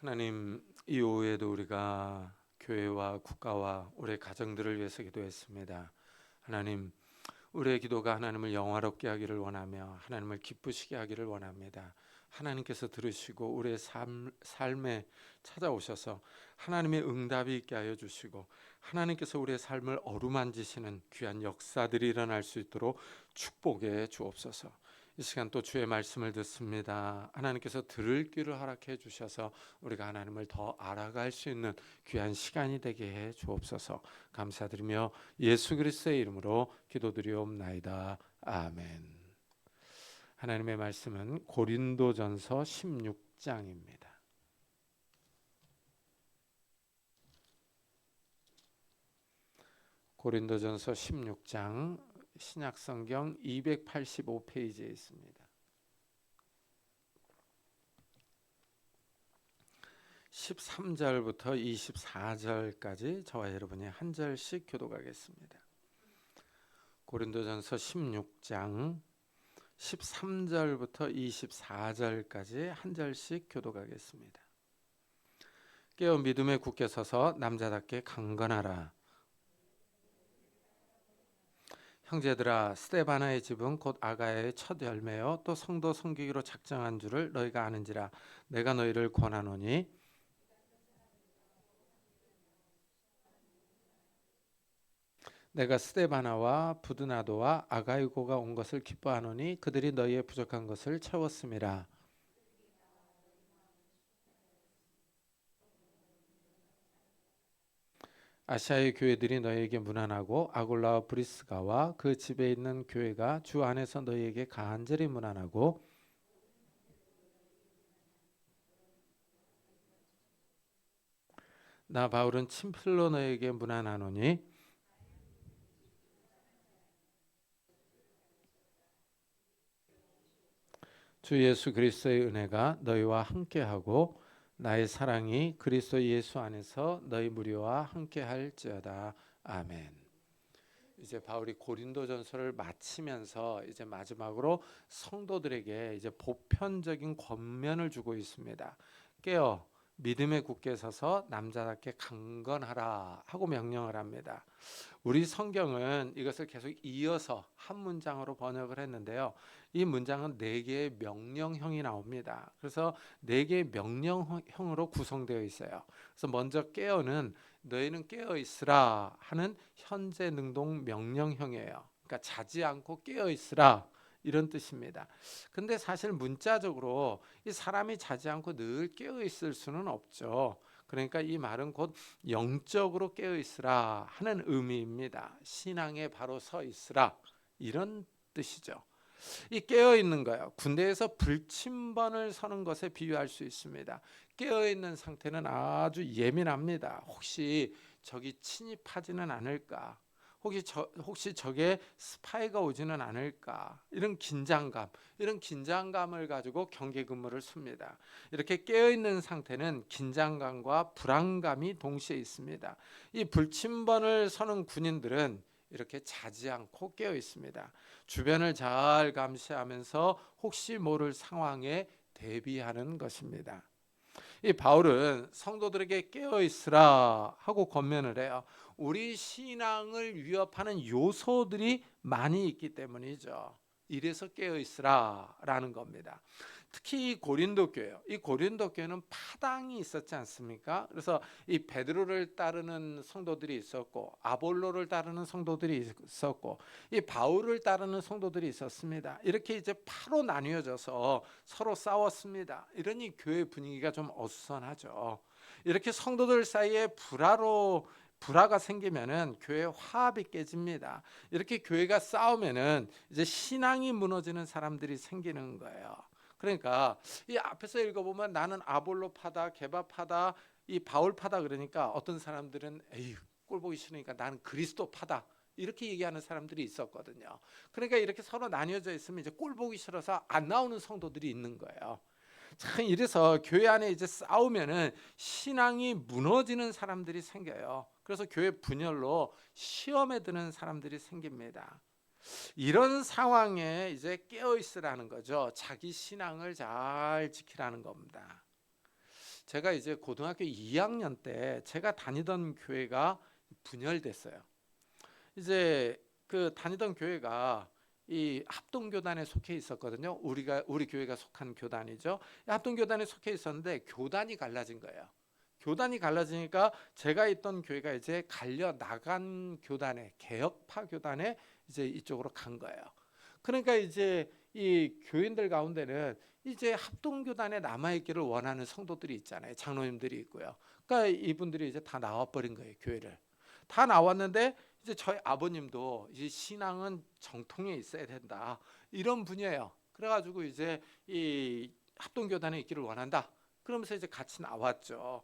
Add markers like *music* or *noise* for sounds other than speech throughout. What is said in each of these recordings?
하나님 이 오후에도 우리가 교회와 국가와 우리의 가정들을 위해서 기도했습니다. 하나님 우리의 기도가 하나님을 영화롭게 하기를 원하며 하나님을 기쁘시게 하기를 원합니다. 하나님께서 들으시고 우리의 삶, 삶에 찾아오셔서 하나님의 응답이 있게 하여 주시고 하나님께서 우리의 삶을 어루만지시는 귀한 역사들이 일어날 수 있도록 축복해 주옵소서. 이 시간 또 주의 말씀을 듣습니다. 하나님께서 들을 귀를 허락해 주셔서 우리가 하나님을 더 알아갈 수 있는 귀한 시간이 되게 해 주옵소서. 감사드리며 예수 그리스도의 이름으로 기도드리옵나이다. 아멘. 하나님의 말씀은 고린도전서 16장입니다. 고린도전서 16장 신약 성경 285페이지에 있습니다. 13절부터 24절까지 저와 여러분이 한 절씩 교독하겠습니다. 고린도전서 16장 13절부터 24절까지 한 절씩 교독하겠습니다. 깨어 믿음에 굳게 서서 남자답게 강건하라. 형제들아 스테바나의 집은 곧 아가야의 첫 열매요. 또 성도 섬기기로 작정한 줄을 너희가 아는지라 내가 너희를 권하노니. 내가 스테바나와 부드나도와 아가이고가 온 것을 기뻐하노니 그들이 너희의 부족한 것을 채웠음이라 아시아의 교회들이 너희에게 무난하고 아골라와 브리스가와 그 집에 있는 교회가 주 안에서 너희에게 간절히 무난하고 나 바울은 친필로 너희에게 무난하노니 주 예수 그리스도의 은혜가 너희와 함께하고 나의 사랑이 그리스도 예수 안에서 너희 무리와 함께 할지어다. 아멘. 이제 바울이 고린도전서를 마치면서 이제 마지막으로 성도들에게 이제 보편적인 권면을 주고 있습니다. 깨어 믿음에 굳게 서서 남자답게 강건하라 하고 명령을 합니다. 우리 성경은 이것을 계속 이어서 한 문장으로 번역을 했는데요. 이 문장은 네 개의 명령형이 나옵니다. 그래서 네 개의 명령형으로 구성되어 있어요. 그래서 먼저 깨어는 너희는 깨어 있으라 하는 현재 능동 명령형이에요. 그러니까 자지 않고 깨어 있으라 이런 뜻입니다. 근데 사실 문자적으로 이 사람이 자지 않고 늘 깨어 있을 수는 없죠. 그러니까 이 말은 곧 영적으로 깨어 있으라 하는 의미입니다. 신앙에 바로 서 있으라 이런 뜻이죠. 이 깨어 있는 거요. 군대에서 불침번을 서는 것에 비유할 수 있습니다. 깨어 있는 상태는 아주 예민합니다. 혹시 적이 침입하지는 않을까? 혹시 저 혹시 적에 스파이가 오지는 않을까 이런 긴장감 이런 긴장감을 가지고 경계 근무를 씁니다. 이렇게 깨어 있는 상태는 긴장감과 불안감이 동시에 있습니다. 이 불침번을 서는 군인들은 이렇게 자지 않고 깨어 있습니다. 주변을 잘 감시하면서 혹시 모를 상황에 대비하는 것입니다. 이 바울은 성도들에게 깨어 있으라 하고 권면을 해요. 우리 신앙을 위협하는 요소들이 많이 있기 때문이죠. 이래서 깨어 있으라라는 겁니다. 특히 이 고린도 교회요. 이 고린도 교회는 파당이 있었지 않습니까? 그래서 이 베드로를 따르는 성도들이 있었고 아볼로를 따르는 성도들이 있었고 이 바울을 따르는 성도들이 있었습니다. 이렇게 이제 파로 나뉘어져서 서로 싸웠습니다. 이러니 교회 분위기가 좀 어수선하죠. 이렇게 성도들 사이에 불화로 불화가 생기면은 교회 화합이 깨집니다. 이렇게 교회가 싸우면은 이제 신앙이 무너지는 사람들이 생기는 거예요. 그러니까 이 앞에서 읽어보면 나는 아볼로파다, 개바파다, 이 바울파다 그러니까 어떤 사람들은 에이 꼴 보기 싫으니까 나는 그리스도파다. 이렇게 얘기하는 사람들이 있었거든요. 그러니까 이렇게 서로 나뉘어져 있으면 이제 꼴 보기 싫어서 안 나오는 성도들이 있는 거예요. 참 이래서 교회 안에 이제 싸우면은 신앙이 무너지는 사람들이 생겨요. 그래서 교회 분열로 시험에 드는 사람들이 생깁니다. 이런 상황에 이제 깨어 있으라는 거죠. 자기 신앙을 잘 지키라는 겁니다. 제가 이제 고등학교 2학년 때 제가 다니던 교회가 분열됐어요. 이제 그 다니던 교회가 이 합동 교단에 속해 있었거든요. 우리가 우리 교회가 속한 교단이죠. 합동 교단에 속해 있었는데 교단이 갈라진 거예요. 교단이 갈라지니까 제가 있던 교회가 이제 갈려 나간 교단에 개혁파 교단에 이제 이쪽으로 간 거예요. 그러니까 이제 이 교인들 가운데는 이제 합동교단에 남아 있기를 원하는 성도들이 있잖아요. 장로님들이 있고요. 그러니까 이분들이 이제 다 나와 버린 거예요, 교회를. 다 나왔는데 이제 저희 아버님도 이제 신앙은 정통에 있어야 된다. 이런 분이에요. 그래 가지고 이제 이 합동교단에 있기를 원한다. 그러면서 이제 같이 나왔죠.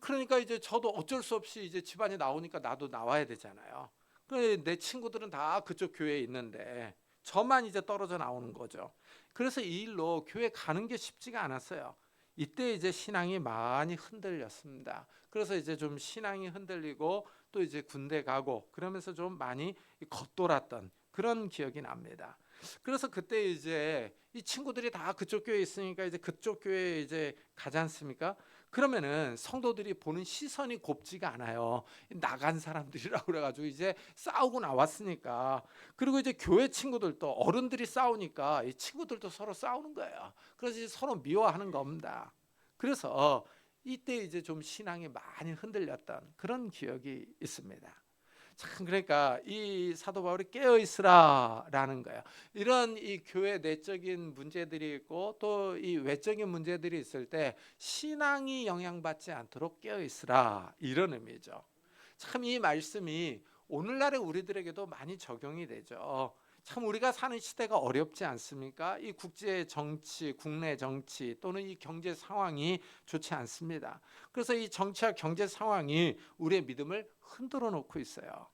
그러니까 이제 저도 어쩔 수 없이 이제 집안이 나오니까 나도 나와야 되잖아요. 내 친구들은 다 그쪽 교회에 있는데 저만 이제 떨어져 나오는 거죠. 그래서 이 일로 교회 가는 게 쉽지가 않았어요. 이때 이제 신앙이 많이 흔들렸습니다. 그래서 이제 좀 신앙이 흔들리고 또 이제 군대 가고 그러면서 좀 많이 겉돌았던 그런 기억이 납니다. 그래서 그때 이제 이 친구들이 다 그쪽 교회에 있으니까 이제 그쪽 교회에 이제 가지 않습니까? 그러면은 성도들이 보는 시선이 곱지가 않아요. 나간 사람들이라고 그래가지고 이제 싸우고 나왔으니까. 그리고 이제 교회 친구들도 어른들이 싸우니까 이 친구들도 서로 싸우는 거예요. 그래서 서로 미워하는 겁니다. 그래서 이때 이제 좀 신앙이 많이 흔들렸던 그런 기억이 있습니다. 참 그러니까 이 사도 바울이 깨어 있으라라는 거예요. 이런 이 교회 내적인 문제들이 있고 또 이 외적인 문제들이 있을 때 신앙이 영향받지 않도록 깨어 있으라 이런 의미죠. 참 이 말씀이 오늘날의 우리들에게도 많이 적용이 되죠. 참 우리가 사는 시대가 어렵지 않습니까? 이 국제 정치, 국내 정치 또는 이 경제 상황이 좋지 않습니다. 그래서 이 정치와 경제 상황이 우리의 믿음을 흔들어 놓고 있어요.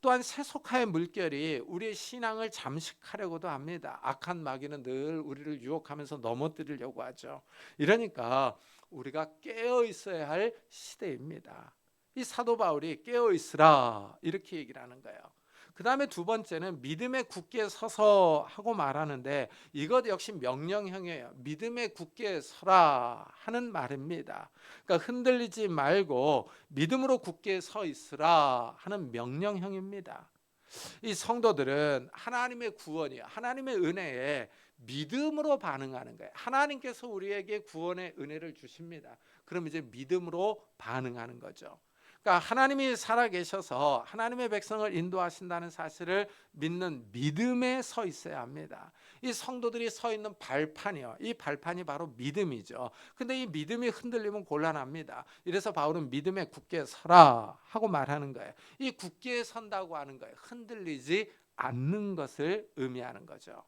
또한 세속화의 물결이 우리의 신앙을 잠식하려고도 합니다. 악한 마귀는 늘 우리를 유혹하면서 넘어뜨리려고 하죠. 이러니까 우리가 깨어 있어야 할 시대입니다. 이 사도 바울이 깨어 있으라 이렇게 얘기를 하는 거예요. 그 다음에 두 번째는 믿음에 굳게 서서 하고 말하는데 이것 역시 명령형이에요. 믿음에 굳게 서라 하는 말입니다. 그러니까 흔들리지 말고 믿음으로 굳게 서 있으라 하는 명령형입니다. 이 성도들은 하나님의 구원이 하나님의 은혜에 믿음으로 반응하는 거예요. 하나님께서 우리에게 구원의 은혜를 주십니다. 그럼 이제 믿음으로 반응하는 거죠. 그러니까 하나님이 살아 계셔서 하나님의 백성을 인도하신다는 사실을 믿는 믿음에 서 있어야 합니다. 이 성도들이 서 있는 발판이요. 이 발판이 바로 믿음이죠. 근데 이 믿음이 흔들리면 곤란합니다. 이래서 바울은 믿음에 굳게 서라 하고 말하는 거예요. 이 굳게 선다고 하는 거예요. 흔들리지 않는 것을 의미하는 거죠.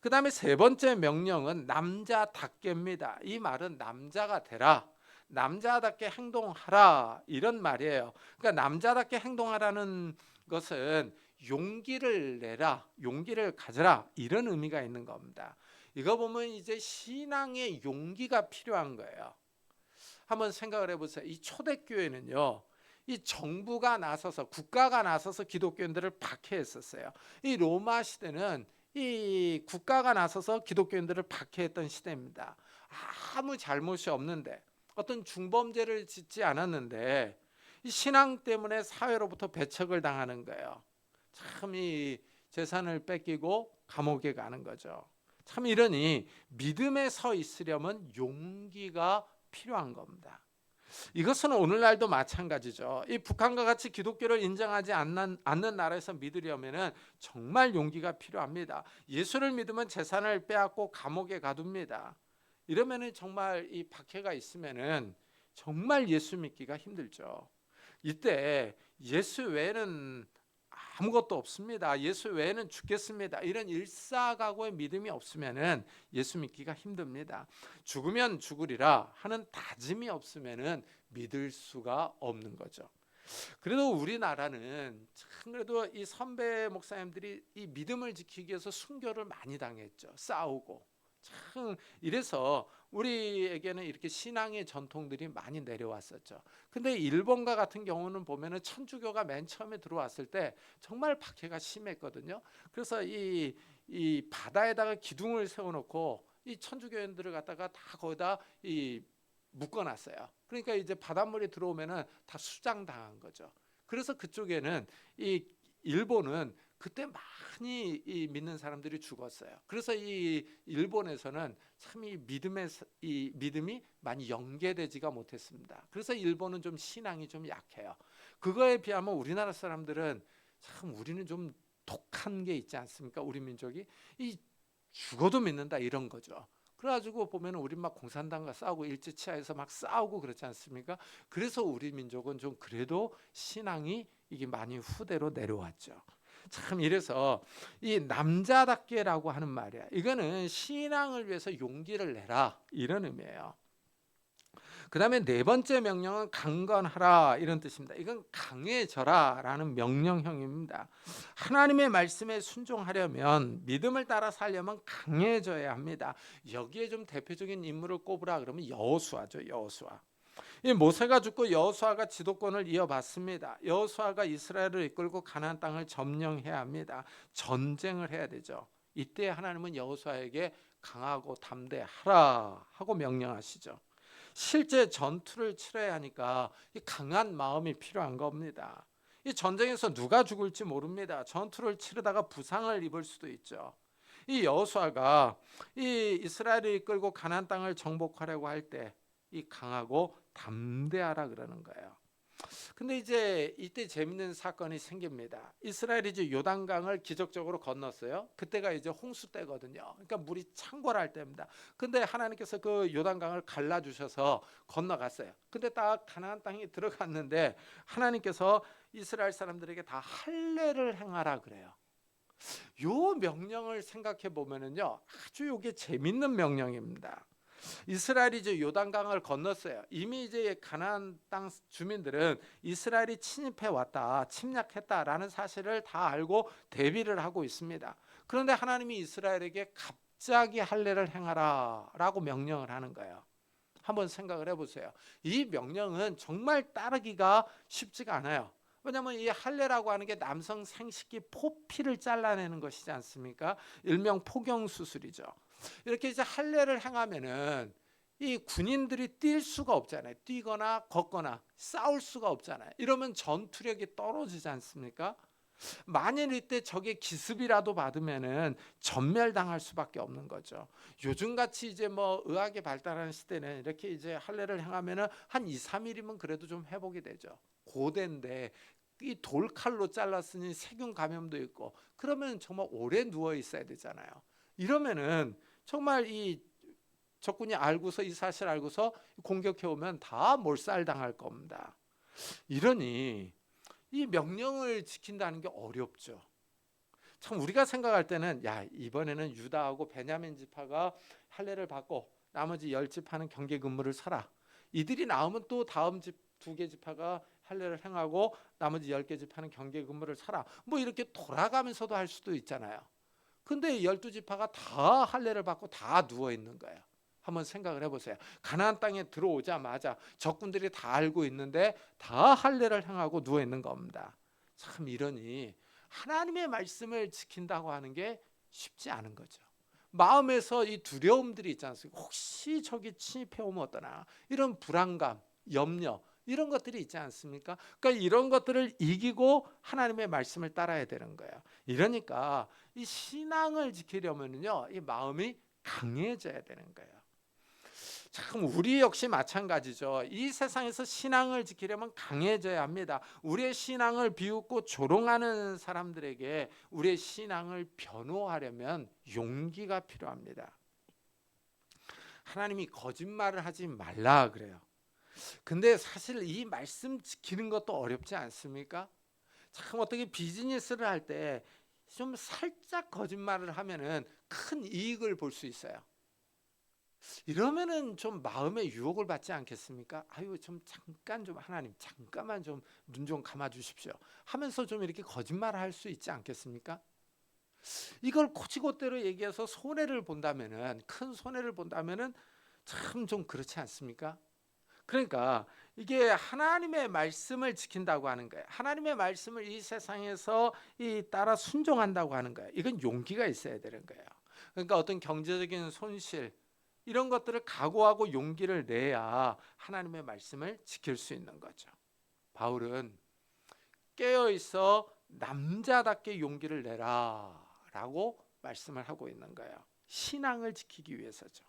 그 다음에 세 번째 명령은 남자답게입니다. 이 말은 남자가 되라. 남자답게 행동하라 이런 말이에요. 그러니까 남자답게 행동하라는 것은 용기를 내라, 용기를 가져라 이런 의미가 있는 겁니다. 이거 보면 이제 신앙의 용기가 필요한 거예요. 한번 생각을 해보세요. 이 초대교회는요. 이 정부가 나서서 국가가 나서서 기독교인들을 박해했었어요. 이 로마 시대는 이 국가가 나서서 기독교인들을 박해했던 시대입니다. 아무 잘못이 없는데 어떤 중범죄를 짓지 않았는데 이 신앙 때문에 사회로부터 배척을 당하는 거예요. 참 이 재산을 뺏기고 감옥에 가는 거죠. 참 이러니 믿음에 서 있으려면 용기가 필요한 겁니다. 이것은 오늘날도 마찬가지죠. 이 북한과 같이 기독교를 인정하지 않는, 않는 나라에서 믿으려면 정말 용기가 필요합니다. 예수를 믿으면 재산을 빼앗고 감옥에 가둡니다. 이러면은 정말 이 박해가 있으면은 정말 예수 믿기가 힘들죠. 이때 예수 외에는 아무것도 없습니다. 예수 외에는 죽겠습니다. 이런 일사각오의 믿음이 없으면은 예수 믿기가 힘듭니다. 죽으면 죽으리라 하는 다짐이 없으면은 믿을 수가 없는 거죠. 그래도 우리나라는 참 그래도 이 선배 목사님들이 이 믿음을 지키기 위해서 순교를 많이 당했죠. 싸우고 참 이래서 우리에게는 이렇게 신앙의 전통들이 많이 내려왔었죠. 근데 일본과 같은 경우는 보면은 천주교가 맨 처음에 들어왔을 때 정말 박해가 심했거든요. 그래서 이, 이 바다에다가 기둥을 세워놓고 이 천주교인들을 갖다가 다 거기다 이 묶어놨어요. 그러니까 이제 바닷물이 들어오면은 다 수장당한 거죠. 그래서 그쪽에는 이 일본은 그때 많이 이 믿는 사람들이 죽었어요. 그래서 이 일본에서는 참 이 믿음의 사- 이 믿음이 많이 연계되지가 못했습니다. 그래서 일본은 좀 신앙이 좀 약해요. 그거에 비하면 우리나라 사람들은 참 우리는 좀 독한 게 있지 않습니까? 우리 민족이 이 죽어도 믿는다 이런 거죠. 그래가지고 보면은 우리 막 공산당과 싸우고 일제치하에서 막 싸우고 그렇지 않습니까? 그래서 우리 민족은 좀 그래도 신앙이 이게 많이 후대로 내려왔죠. 참 이래서 이 남자답게라고 하는 말이야. 이거는 신앙을 위해서 용기를 내라 이런 의미예요. 그다음에 네 번째 명령은 강건하라 이런 뜻입니다. 이건 강해져라라는 명령형입니다. 하나님의 말씀에 순종하려면 믿음을 따라 살려면 강해져야 합니다. 여기에 좀 대표적인 인물을 꼽으라 그러면 여호수아죠. 여호수아. 이 모세가 죽고 여호수아가 지도권을 이어받습니다. 여호수아가 이스라엘을 이끌고 가나안 땅을 점령해야 합니다. 전쟁을 해야 되죠. 이때 하나님은 여호수아에게 강하고 담대하라 하고 명령하시죠. 실제 전투를 치러야 하니까 이 강한 마음이 필요한 겁니다. 이 전쟁에서 누가 죽을지 모릅니다. 전투를 치르다가 부상을 입을 수도 있죠. 이 여호수아가 이 이스라엘을 이끌고 가나안 땅을 정복하려고 할 때 이 강하고 담대하라 그러는 거예요. 근데 이제 이때 재밌는 사건이 생깁니다. 이스라엘이 이제 요단강을 기적적으로 건넜어요. 그때가 이제 홍수 때거든요. 그러니까 물이 창궐할 때입니다. 근데 하나님께서 그 요단강을 갈라 주셔서 건너갔어요. 근데 딱 가나안 땅에 *laughs* 들어갔는데 하나님께서 이스라엘 사람들에게 다 할례를 행하라 그래요. 요 명령을 생각해 보면은요. 아주 요게 재밌는 명령입니다. 이스라엘이 이제 요단강을 건넜어요. 이미 이제 가나안 땅 주민들은 이스라엘이 침입해 왔다, 침략했다라는 사실을 다 알고 대비를 하고 있습니다. 그런데 하나님이 이스라엘에게 갑자기 할례를 행하라라고 명령을 하는 거예요. 한번 생각을 해보세요. 이 명령은 정말 따르기가 쉽지가 않아요. 왜냐하면 이 할례라고 하는 게 남성 생식기 포피를 잘라내는 것이지 않습니까? 일명 포경 수술이죠. 이렇게 이제 할례를 행하면은 이 군인들이 뛸 수가 없잖아요. 뛰거나 걷거나 싸울 수가 없잖아요. 이러면 전투력이 떨어지지 않습니까? 만일 이때 적의 기습이라도 받으면은 전멸당할 수밖에 없는 거죠. 요즘 같이 이제 뭐 의학이 발달하는 시대는 이렇게 이제 할례를 행하면은 한 2, 3일이면 그래도 좀 회복이 되죠. 고대인데 이 돌칼로 잘랐으니 세균 감염도 있고 그러면 정말 오래 누워 있어야 되잖아요. 이러면은 정말 이 적군이 알고서 이 사실 알고서 공격해 오면 다 몰살당할 겁니다. 이러니 이 명령을 지킨다는 게 어렵죠. 참 우리가 생각할 때는 야 이번에는 유다하고 베냐민 지파가 할례를 받고 나머지 열 지파는 경계 근무를 서라. 이들이 나오면 또 다음 집 두 개 지파가 할례를 행하고 나머지 열 개 지파는 경계 근무를 서라. 뭐 이렇게 돌아가면서도 할 수도 있잖아요. 근데 열두 지파가 다 할례를 받고 다 누워 있는 거예요. 한번 생각을 해보세요. 가나안 땅에 들어오자마자 적군들이 다 알고 있는데 다 할례를 행하고 누워 있는 겁니다. 참 이러니 하나님의 말씀을 지킨다고 하는 게 쉽지 않은 거죠. 마음에서 이 두려움들이 있지 않습니까? 혹시 저기 침입해 오면 어떠나 이런 불안감, 염려 이런 것들이 있지 않습니까? 그러니까 이런 것들을 이기고 하나님의 말씀을 따라야 되는 거예요. 이러니까 이 신앙을 지키려면요, 이 마음이 강해져야 되는 거예요. 참 우리 역시 마찬가지죠. 이 세상에서 신앙을 지키려면 강해져야 합니다. 우리의 신앙을 비웃고 조롱하는 사람들에게 우리의 신앙을 변호하려면 용기가 필요합니다. 하나님이 거짓말을 하지 말라 그래요. 근데 사실 이 말씀 지키는 것도 어렵지 않습니까? 참 어떻게 비즈니스를 할 때 좀 살짝 거짓말을 하면은 큰 이익을 볼 수 있어요. 이러면은 좀 마음의 유혹을 받지 않겠습니까? 아유 좀 잠깐 좀 하나님 잠깐만 좀 눈 좀 감아 주십시오. 하면서 좀 이렇게 거짓말을 할 수 있지 않겠습니까? 이걸 코치고대로 얘기해서 손해를 본다면은 큰 손해를 본다면은 참 좀 그렇지 않습니까? 그러니까 이게 하나님의 말씀을 지킨다고 하는 거예요. 하나님의 말씀을 이 세상에서 이 따라 순종한다고 하는 거예요. 이건 용기가 있어야 되는 거예요. 그러니까 어떤 경제적인 손실 이런 것들을 각오하고 용기를 내야 하나님의 말씀을 지킬 수 있는 거죠. 바울은 깨어 있어 남자답게 용기를 내라라고 말씀을 하고 있는 거예요. 신앙을 지키기 위해서죠.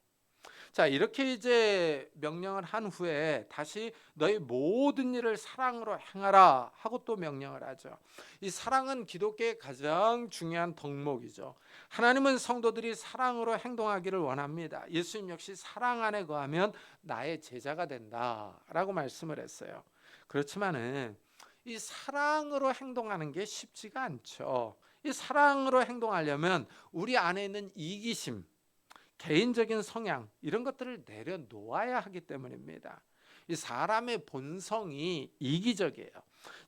자, 이렇게 이제 명령을 한 후에 다시 너희 모든 일을 사랑으로 행하라 하고 또 명령을 하죠. 이 사랑은 기독교의 가장 중요한 덕목이죠. 하나님은 성도들이 사랑으로 행동하기를 원합니다. 예수님 역시 사랑 안에 거하면 나의 제자가 된다라고 말씀을 했어요. 그렇지만은 이 사랑으로 행동하는 게 쉽지가 않죠. 이 사랑으로 행동하려면 우리 안에 있는 이기심, 개인적인 성향 이런 것들을 내려놓아야 하기 때문입니다. 이 사람의 본성이 이기적이에요.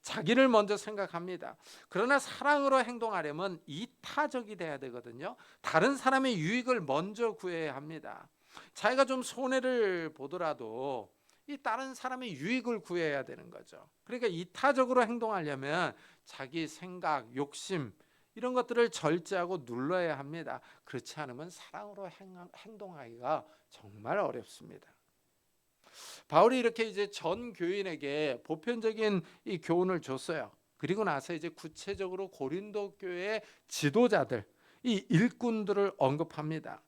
자기를 먼저 생각합니다. 그러나 사랑으로 행동하려면 이타적이 돼야 되거든요. 다른 사람의 유익을 먼저 구해야 합니다. 자기가 좀 손해를 보더라도 이 다른 사람의 유익을 구해야 되는 거죠. 그러니까 이타적으로 행동하려면 자기 생각, 욕심 이런 것들을 절제하고 눌러야 합니다. 그렇지 않으면 사랑으로 행동하기가 정말 어렵습니다. 바울이 이렇게 이제 전 교인에게 보편적인 이 교훈을 줬어요. 그리고 나서 이제 구체적으로 고린도 교회 지도자들, 이 일꾼들을 언급합니다.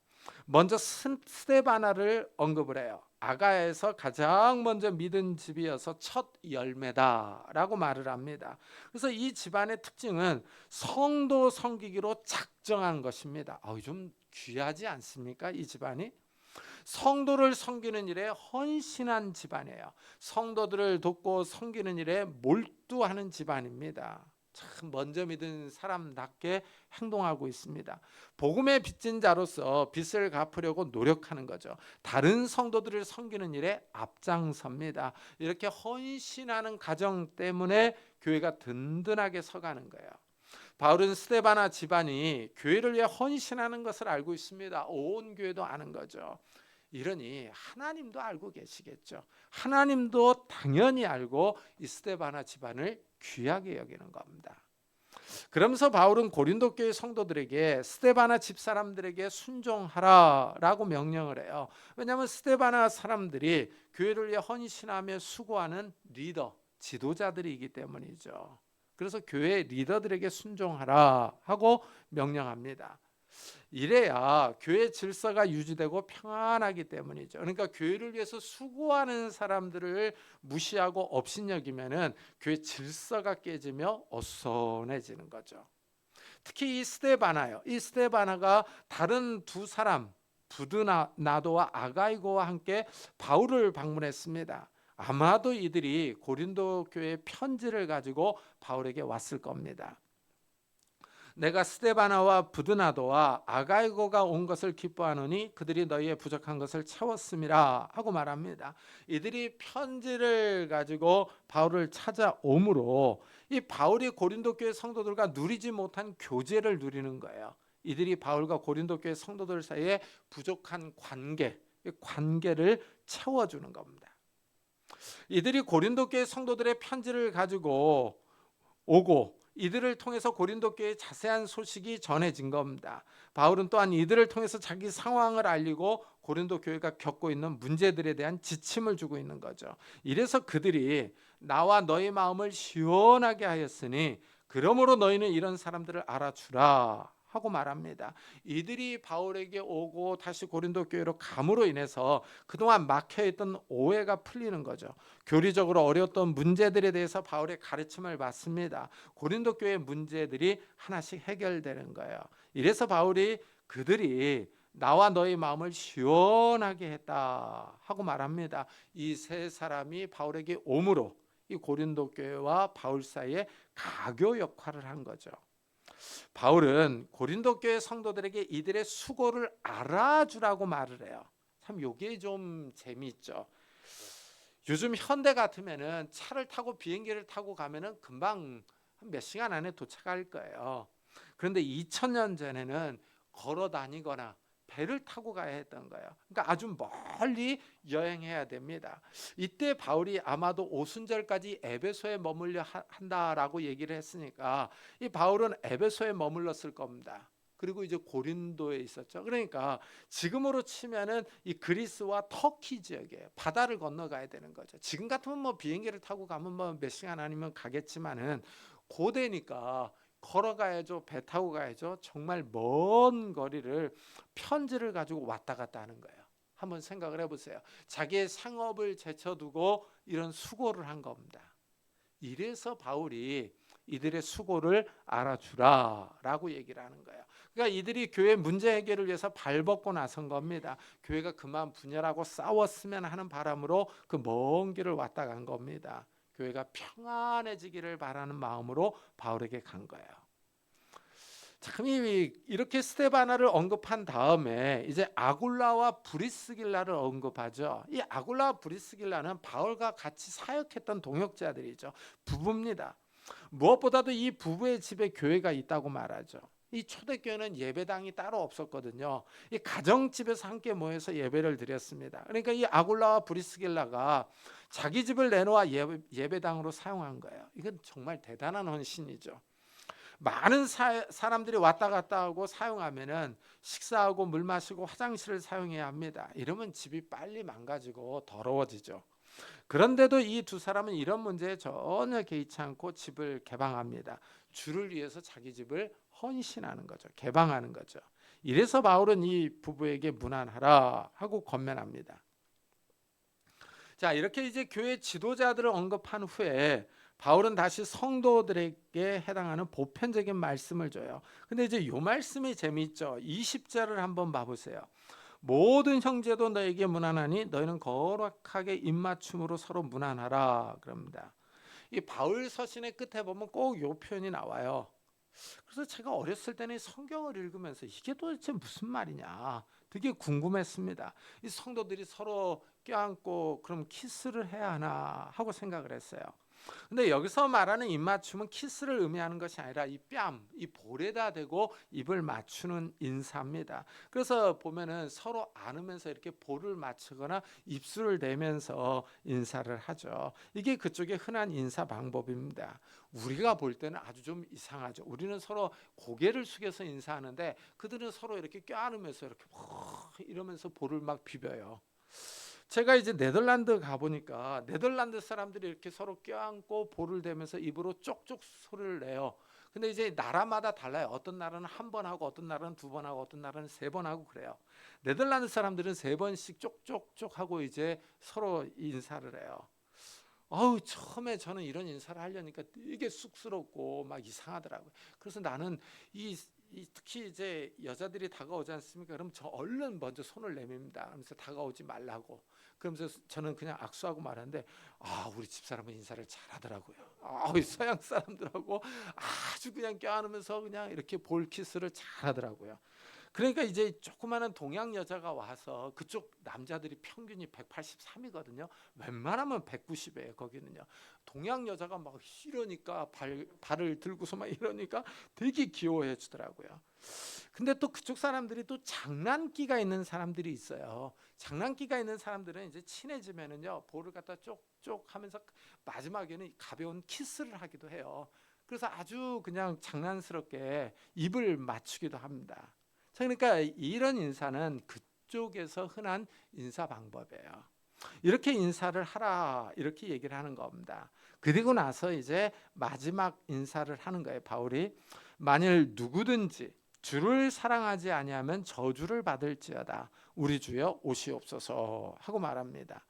먼저 스테바나를 언급을 해요. 아가에서 가장 먼저 믿은 집이어서 첫 열매다라고 말을 합니다. 그래서 이 집안의 특징은 성도 섬기기로 작정한 것입니다. 아, 좀 귀하지 않습니까? 이 집안이 성도를 섬기는 일에 헌신한 집안이에요. 성도들을 돕고 섬기는 일에 몰두하는 집안입니다. 참 먼저 믿은 사람답게 행동하고 있습니다. 복음의 빚진 자로서 빚을 갚으려고 노력하는 거죠. 다른 성도들을 섬기는 일에 앞장섭니다. 이렇게 헌신하는 가정 때문에 교회가 든든하게 서가는 거예요. 바울은 스테바나 집안이 교회를 위해 헌신하는 것을 알고 있습니다. 온 교회도 아는 거죠. 이러니 하나님도 알고 계시겠죠. 하나님도 당연히 알고 이 스테바나 집안을 귀하게 여기는 겁니다. 그러면서 바울은 고린도 교회 성도들에게 스테바나 집 사람들에게 순종하라라고 명령을 해요. 왜냐하면 스테바나 사람들이 교회를 위해 헌신하며 수고하는 리더, 지도자들이기 때문이죠. 그래서 교회 리더들에게 순종하라 하고 명령합니다. 이래야 교회 질서가 유지되고 평안하기 때문이죠. 그러니까 교회를 위해서 수고하는 사람들을 무시하고 업신여기면은 교회 질서가 깨지며 어수선해지는 거죠. 특히 이 스테바나요. 이 스테바나가 다른 두 사람 부드나도와 아가이고와 함께 바울을 방문했습니다. 아마도 이들이 고린도 교회 편지를 가지고 바울에게 왔을 겁니다. 내가 스테바나와 부드나도와 아가이고가 온 것을 기뻐하노니 그들이 너희의 부족한 것을 채웠음이라 하고 말합니다. 이들이 편지를 가지고 바울을 찾아오므로 이 바울이 고린도 교회 성도들과 누리지 못한 교제를 누리는 거예요. 이들이 바울과 고린도 교회 성도들 사이에 부족한 관계, 관계를 채워주는 겁니다. 이들이 고린도 교회 성도들의 편지를 가지고 오고 이들을 통해서 고린도 교회의 자세한 소식이 전해진 겁니다. 바울은 또한 이들을 통해서 자기 상황을 알리고 고린도 교회가 겪고 있는 문제들에 대한 지침을 주고 있는 거죠. 이래서 그들이 나와 너희 마음을 시원하게 하였으니 그러므로 너희는 이런 사람들을 알아주라 하고 말합니다. 이들이 바울에게 오고 다시 고린도 교회로 감으로 인해서 그동안 막혀 있던 오해가 풀리는 거죠. 교리적으로 어려웠던 문제들에 대해서 바울의 가르침을 받습니다. 고린도 교회 문제들이 하나씩 해결되는 거예요. 이래서 바울이 그들이 나와 너희 마음을 시원하게 했다 하고 말합니다. 이 세 사람이 바울에게 오므로 이 고린도 교회와 바울 사이에 가교 역할을 한 거죠. 바울은 고린도 교회 성도들에게 이들의 수고를 알아주라고 말을 해요. 참 요게 좀 재미있죠. 요즘 현대 같으면은 차를 타고 비행기를 타고 가면은 금방 몇 시간 안에 도착할 거예요. 그런데 2000년 전에는 걸어 다니거나 배를 타고 가야 했던 거예요. 그러니까 아주 멀리 여행해야 됩니다. 이때 바울이 아마도 오순절까지 에베소에 머물려 한다라고 얘기를 했으니까 이 바울은 에베소에 머물렀을 겁니다. 그리고 이제 고린도에 있었죠. 그러니까 지금으로 치면은 이 그리스와 터키 지역에 바다를 건너가야 되는 거죠. 지금 같으면 뭐 비행기를 타고 가면 뭐 몇 시간 아니면 가겠지만은 고대니까 걸어가야죠. 배 타고 가야죠. 정말 먼 거리를 편지를 가지고 왔다 갔다 하는 거예요. 한번 생각을 해보세요. 자기의 상업을 제쳐두고 이런 수고를 한 겁니다. 이래서 바울이 이들의 수고를 알아주라라고 얘기를 하는 거예요. 그러니까 이들이 교회 문제 해결을 위해서 발벗고 나선 겁니다. 교회가 그만 분열하고 싸웠으면 하는 바람으로 그 먼 길을 왔다 간 겁니다. 교회가 평안해지기를 바라는 마음으로 바울에게 간 거예요. 참 이- 이렇게 스테바나를 언급한 다음에 이제 아굴라와 브리스길라를 언급하죠. 이 아굴라와 브리스길라는 바울과 같이 사역했던 동역자들이죠. 부부입니다. 무엇보다도 이 부부의 집에 교회가 있다고 말하죠. 이 초대교회는 예배당이 따로 없었거든요. 이 가정집에서 함께 모여서 예배를 드렸습니다. 그러니까 이 아굴라와 브리스길라가 자기 집을 내놓아 예배, 예배 당으로 사용한 거예요. 이건 정말 대단한 헌신이죠. 많은 사, 사람들이 왔다 갔다 하고 사용하면은 식사하고 물 마시고 화장실을 사용해야 합니다. 이러면 집이 빨리 망가지고 더러워지죠. 그런데도 이 두 사람은 이런 문제에 전혀 개의치 않고 집을 개방합니다. 주를 위해서 자기 집을 헌신하는 거죠. 개방하는 거죠. 이래서 바울은 이 부부에게 무난하라 하고 권면합니다. 자, 이렇게 이제 교회 지도자들을 언급한 후에 바울은 다시 성도들에게 해당하는 보편적인 말씀을 줘요. 근데 이제 요 말씀이 재미있죠. 20절을 한번 봐 보세요. 모든 형제도 너에게 무난하니 너희는 거룩하게 입맞춤으로 서로 무난하라 그럽니다. 이 바울 서신의 끝에 보면 꼭 요 표현이 나와요. 그래서 제가 어렸을 때는 성경을 읽으면서 이게 도대체 무슨 말이냐 되게 궁금했습니다. 이 성도들이 서로 껴안고 그럼 키스를 해야 하나 하고 생각을 했어요. 근데 여기서 말하는 입맞춤은 키스를 의미하는 것이 아니라 이 뺨, 이 볼에다 대고 입을 맞추는 인사입니다. 그래서 보면은 서로 안으면서 이렇게 볼을 맞추거나 입술을 대면서 인사를 하죠. 이게 그쪽의 흔한 인사 방법입니다. 우리가 볼 때는 아주 좀 이상하죠. 우리는 서로 고개를 숙여서 인사하는데 그들은 서로 이렇게 껴안으면서 이렇게 이러면서 볼을 막 비벼요. 제가 이제 네덜란드 가 보니까 네덜란드 사람들이 이렇게 서로 껴안고 볼을 대면서 입으로 쪽쪽 소리를 내요. 근데 이제 나라마다 달라요. 어떤 나라는 한 번 하고 어떤 나라는 두 번 하고 어떤 나라는 세 번 하고 그래요. 네덜란드 사람들은 세 번씩 쪽쪽쪽 하고 이제 서로 인사를 해요. 어우 처음에 저는 이런 인사를 하려니까 되게 쑥스럽고 막 이상하더라고요. 그래서 나는 이, 이 특히 이제 여자들이 다가오지 않습니까? 그럼 저 얼른 먼저 손을 내밉니다. 그러면서 다가오지 말라고. 그러면서 저는 그냥 악수하고 말하는데 아 우리 집사람은 인사를 잘하더라고요. 아 서양 사람들하고 아주 그냥 껴안으면서 그냥 이렇게 볼 키스를 잘하더라고요. 그러니까 이제 조그마한 동양 여자가 와서 그쪽 남자들이 평균이 183이거든요. 웬만하면 190이에요. 거기는요. 동양 여자가 막 이러니까 발, 발을 들고서 막 이러니까 되게 귀여워해 주더라고요. 근데 또 그쪽 사람들이 또 장난기가 있는 사람들이 있어요. 장난기가 있는 사람들은 이제 친해지면은요 볼을 갖다 쪽쪽 하면서 마지막에는 가벼운 키스를 하기도 해요. 그래서 아주 그냥 장난스럽게 입을 맞추기도 합니다. 그러니까 이런 인사는 그쪽에서 흔한 인사 방법이에요. 이렇게 인사를 하라 이렇게 얘기를 하는 겁니다. 그리고 나서 이제 마지막 인사를 하는 거예요. 바울이 만일 누구든지 주를 사랑하지 아니하면 저주를 받을지어다. 우리 주여 오시옵소서 하고 말합니다.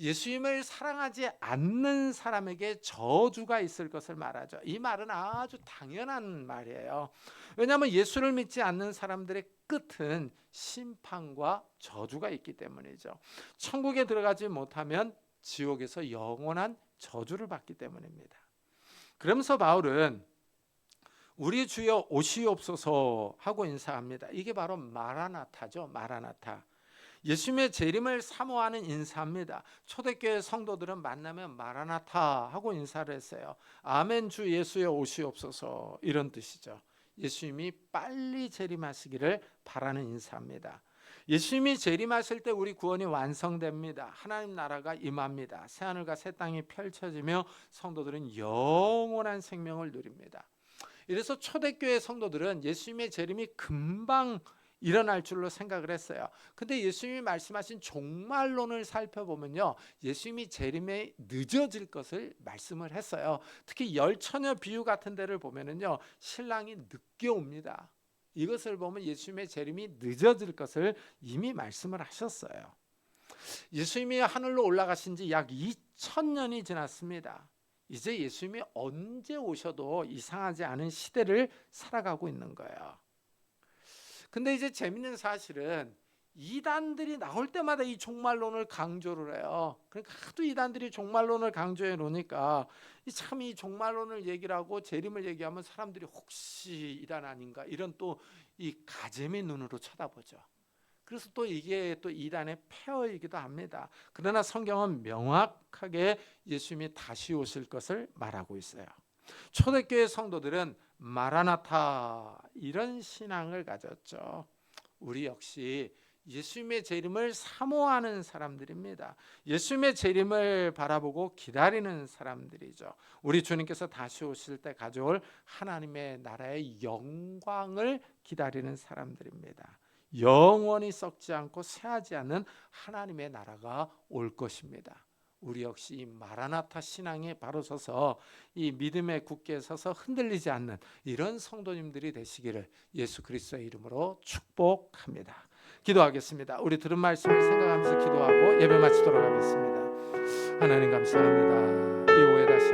예수님을 사랑하지 않는 사람에게 저주가 있을 것을 말하죠. 이 말은 아주 당연한 말이에요. 왜냐하면 예수를 믿지 않는 사람들의 끝은 심판과 저주가 있기 때문이죠. 천국에 들어가지 못하면 지옥에서 영원한 저주를 받기 때문입니다. 그러면서 바울은 우리 주여 오시옵소서 하고 인사합니다. 이게 바로 마라나타죠. 마라나타. 예수님의 재림을 사모하는 인사입니다. 초대교회 성도들은 만나면 마라나타 하고 인사를 했어요. 아멘 주 예수여 오시옵소서 이런 뜻이죠. 예수님이 빨리 재림하시기를 바라는 인사입니다. 예수님이 재림하실 때 우리 구원이 완성됩니다. 하나님 나라가 임합니다. 새 하늘과 새 땅이 펼쳐지며 성도들은 영원한 생명을 누립니다. 이래서 초대교회 성도들은 예수님의 재림이 금방 일어날 줄로 생각을 했어요. 근데 예수님이 말씀하신 종말론을 살펴보면요. 예수님이 재림에 늦어질 것을 말씀을 했어요. 특히 열처녀 비유 같은 데를 보면은요. 신랑이 늦게 옵니다. 이것을 보면 예수님의 재림이 늦어질 것을 이미 말씀을 하셨어요. 예수님이 하늘로 올라가신 지 약 2000년이 지났습니다. 이제 예수님이 언제 오셔도 이상하지 않은 시대를 살아가고 있는 거예요. 근데 이제 재밌는 사실은 이단들이 나올 때마다 이 종말론을 강조를 해요. 그러니까 하도 이단들이 종말론을 강조해 놓으니까 참 이 종말론을 얘기를 하고 재림을 얘기하면 사람들이 혹시 이단 아닌가 이런 또 이 가재미 눈으로 쳐다보죠. 그래서 또 이게 또 이단의 폐허이기도 합니다. 그러나 성경은 명확하게 예수님이 다시 오실 것을 말하고 있어요. 초대교회 성도들은 마라나타 이런 신앙을 가졌죠. 우리 역시 예수님의 재림을 사모하는 사람들입니다. 예수님의 재림을 바라보고 기다리는 사람들이죠. 우리 주님께서 다시 오실 때 가져올 하나님의 나라의 영광을 기다리는 사람들입니다. 영원히 썩지 않고 쇠하지 않는 하나님의 나라가 올 것입니다. 우리 역시 이 마라나타 신앙에 바로 서서 이 믿음에 굳게 서서 흔들리지 않는 이런 성도님들이 되시기를 예수 그리스도의 이름으로 축복합니다. 기도하겠습니다. 우리 들은 말씀을 생각하면서 기도하고 예배 마치도록 하겠습니다. 하나님 감사합니다. 이 오해 다시